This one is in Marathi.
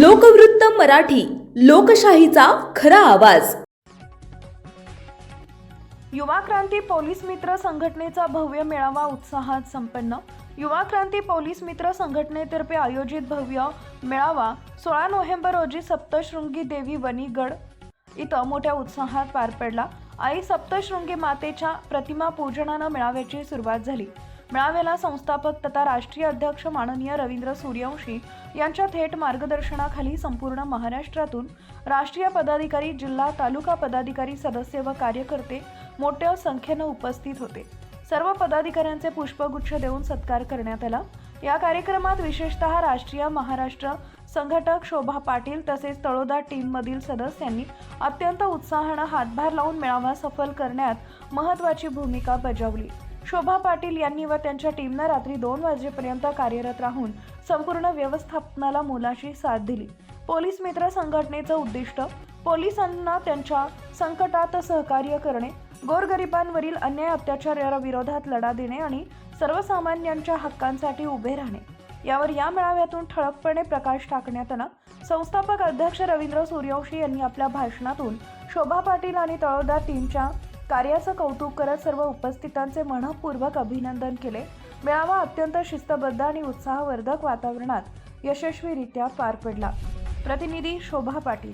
लोकवृत्त मराठी लोकशाहीचा खरा आवाज. युवा क्रांती पोलीस मित्र संघटनेचा भव्य मेळावा उत्साहात संपन्न. युवा क्रांती पोलीस मित्र संघटनेतर्फे आयोजित भव्य मेळावा सोळा नोव्हेंबर रोजी सप्तशृंगी देवी वणीगड इथं मोठ्या उत्साहात पार पडला. आई सप्तशृंगी मातेच्या प्रतिमा पूजनानं मेळाव्याची सुरुवात झाली. मेळाव्याला संस्थापक तथा राष्ट्रीय अध्यक्ष माननीय रवींद्र सूर्यवंशी यांच्या थेट मार्गदर्शनाखाली संपूर्ण महाराष्ट्रातून राष्ट्रीय पदाधिकारी जिल्हा तालुका पदाधिकारी सदस्य व कार्यकर्ते मोठ्या संख्येनं उपस्थित होते. सर्व पदाधिकाऱ्यांचे पुष्पगुच्छ देऊन सत्कार करण्यात आला. या कार्यक्रमात विशेषतः राष्ट्रीय महाराष्ट्र संघटक शोभा पाटील तसेच तळोदा टीममधील सदस्यांनी अत्यंत उत्साहानं हातभार लावून मेळावा सफल करण्यात महत्त्वाची भूमिका बजावली. शोभा पाटील यांनी व त्यांच्या टीमनं रात्री दोन वाजेपर्यंत कार्यरत राहून संपूर्ण व्यवस्थापनाला मोलाची साथ दिली. पोलीस मित्र संघटनेचं उद्दिष्ट पोलिसांना त्यांच्या संकटात सहकार्य करणे गोरगरिबांवरील अन्याय अत्याचाराविरोधात लढा देणे आणि सर्वसामान्यांच्या हक्कांसाठी उभे राहणे. यावर या मेळाव्यातून ठळकपणे प्रकाश टाकण्यात आला. संस्थापक अध्यक्ष रवींद्र सूर्यवंशी यांनी आपल्या भाषणातून शोभा पाटील आणि तळोदा टीमच्या कार्याचं कौतुक करत सर्व उपस्थितांचे मनपूर्वक अभिनंदन केले. मेळावा अत्यंत शिस्तबद्ध आणि उत्साहवर्धक वातावरणात यशस्वीरित्या पार पडला. प्रतिनिधी शोभा पाटील.